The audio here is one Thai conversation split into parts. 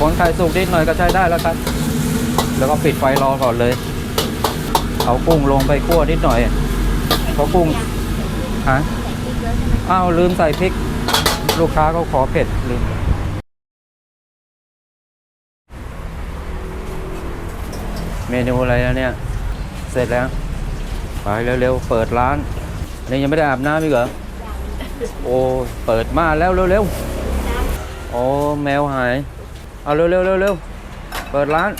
คนไข่สุกนิดหน่อยก็ใช้ได้แล้วครับ แล้วก็ปิดไฟรอก่อนเลย เอากุ้งลงไปคั่วนิดหน่อยเพราะกุ้งฮะอ้าวลืมใส่พริก ลูกค้าเขาขอเผ็ดลืมเมนูอะไรแล้วเนี่ย เสร็จแล้ว ไปเร็วๆ เปิดร้าน นี่ยังไม่ได้อาบน้ำอีกเหรอ โอ้ เปิดมาแล้วเร็วๆ โอ้ แมวหาย เอาเร็วๆเร็วๆเปิดร้าน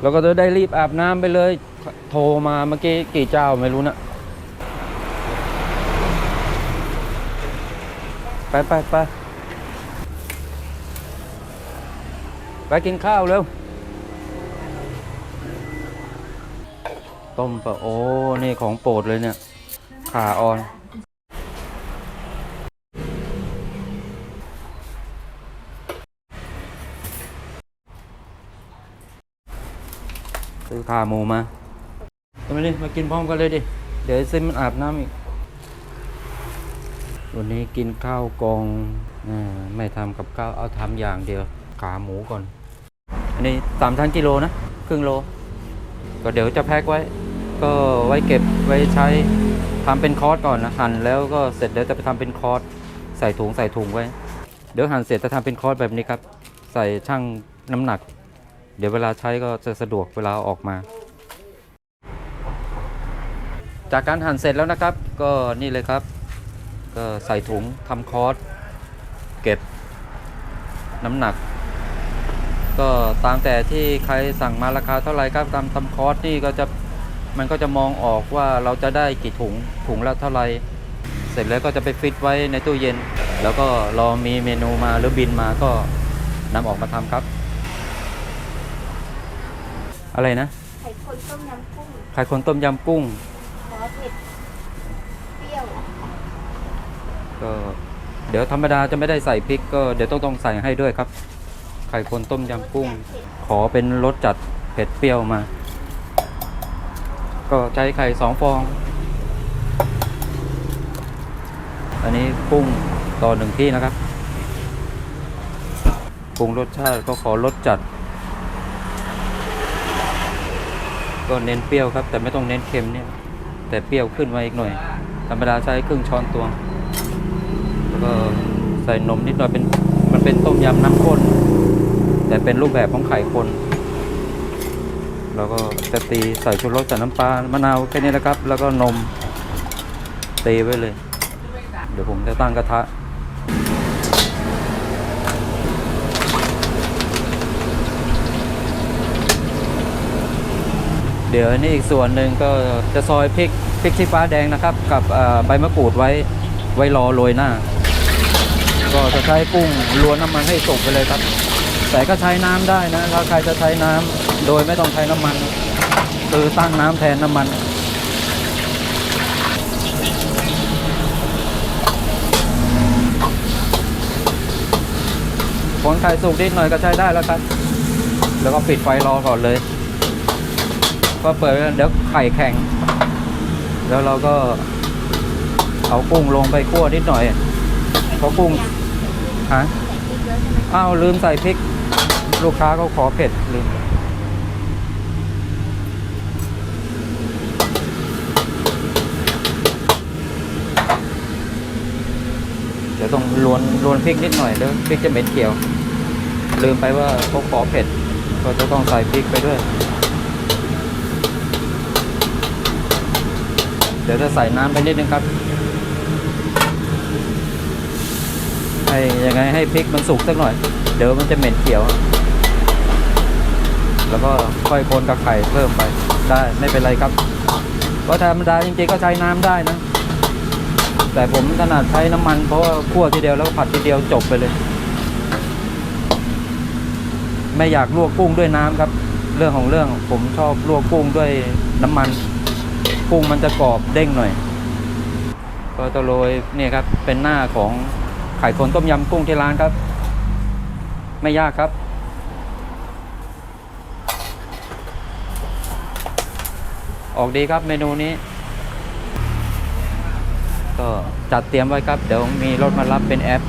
เราก็จะได้รีบอาบน้ำไปเลย โทรมาเมื่อกี้กี่เจ้าไม่รู้นะไปไปไปไปกินข้าวเร็ว ต้มปลาโอ้ นี่ของโปรดเลยเนี่ย ขาอ่อน ซื้อขาหมูมาเอามดิมากินพร้อมกันเลยดิ เดี๋ยวไอ้ซิมมันอาบน้ำอีก วันนี้กินข้าวกองอาไม่ทำกับข้าวเอาทำอย่างเดียว ขาหมูก่อน อันนี้สามชั้นกิโลนะครึ่งโล ก็เดี๋ยวจะแพ็คไว้ ก็ไว้เก็บไว้ใช้ทำเป็นคอร์สก่อนนะหั่นแล้วก็เสร็จเดี๋ยวจะไปทำเป็นคอร์สใส่ถุงใส่ถุงไว้ เดี๋ยวหั่นเสร็จจะทำเป็นคอร์สแบบนี้ครับ ใส่ช่างน้ำหนัก เดี๋ยวเวลาใช้ก็จะสะดวกเวลาออกมา จากการหั่นเสร็จแล้วนะครับ ก็นี่เลยครับ ก็ใส่ถุงทำคอร์สเก็บน้ำหนัก ก็ตามแต่ที่ใครสั่งมาราคาเท่าไหร่ครับตามทำคอร์สนี่ก็จะมันก็จะมองออกว่าเราจะได้กี่ถุงถุงละเท่าไหร่เสร็จแล้วก็จะไปฟิตไว้ในตู้เย็น แล้วก็รอมีเมนูมาหรือบินมาก็นำออกมาทำครับ อะไรนะ ไข่คนต้มยำกุ้ง ไข่คนต้มยำกุ้ง ขอเผ็ด เปรี้ยว ก็เดี๋ยวธรรมดาจะไม่ได้ใส่พริก ก็เดี๋ยวต้องต้องใส่ให้ด้วยครับ ไข่คนต้มยำกุ้ง ขอเป็นรสจัดเผ็ดเปรี้ยวมา ก็ใช้ไข่สองฟอง อันนี้กุ้งต่อหนึ่งที่นะครับปรุงรสชาติก็ขอรสจัด ก็เน้นเปรี้ยวครับ แต่ไม่ต้องเน้นเค็มเนี่ย แต่เปรี้ยวขึ้นมาอีกหน่อย ธรรมดาใช้ครึ่งช้อนตวง แล้วก็ใส่นมนิดหน่อยเป็นมันเป็นต้มยำน้ำข้น แต่เป็นรูปแบบของไข่คนแล้วก็จะตีใส่ชูรสใส่น้ำปลามะนาวแค่นี้นะครับ แล้วก็นมตีไว้เลย เดี๋ยวผมจะตั้งกระทะ เดี๋ยวนี่อีกส่วนหนึ่งก็จะซอยพริกพริกชี้ฟ้าแดงนะครับ กับใบมะกรูดไว้ไว้รอโรยหน้า ก็จะใช้กุ้งลวนน้ำมันให้สุกไปเลยครับ แต่ก็ใช้น้ำได้นะถ้าใครจะใช้น้ำโดยไม่ต้องใช้น้ำมัน คือตั้งน้ำแทนน้ำมันคนไข่สุกนิดหน่อยก็ใช้ได้แล้วครับ แล้วก็ปิดไฟรอก่อนเลย ก็เปิดไว้เดี๋ยวไข่แข็ง แล้วเราก็เอากุ้งลงไปคั่วนิดหน่อยเพราะกุ้งฮะอ้าวลืมใส่พริก ลูกค้าเขาขอเผ็ดลืมเดี๋ยวต้องลวนลวนพริกนิดหน่อยเดี๋ยวพริกจะเหม็นเขียว ลืมไปว่าเขาขอเผ็ด ก็จะต้องใส่พริกไปด้วย ดี๋ยวจะใส่น้ำไปนิดนึงครับ ให้ยังไงให้พริกมันสุกสักหน่อย เดี๋ยวมันจะเหม็นเขียว แล้วก็ค่อยคนกับไข่เพิ่มไป ได้ไม่เป็นไรครับเพราะธรรมดาจริงๆก็ใช้น้ำได้นะ แต่ผมถนัดใช้น้ำมันเพราะว่าคั่วทีเดียวแล้วผัดทีเดียวจบไปเลย ไม่อยากลวกกุ้งด้วยน้ำครับ เรื่องของเรื่องผมชอบลวกกุ้งด้วยน้ำมัน กุ้งมันจะกรอบเด้งหน่อย ก็จะโรยเนี่ยครับเป็นหน้าของไข่คนต้มยำกุ้งที่ร้านครับ ไม่ยากครับ ออกดีครับเมนูนี้ ก็จัดเตรียมไว้ครับ เดี๋ยวมีรถมารับเป็นแอป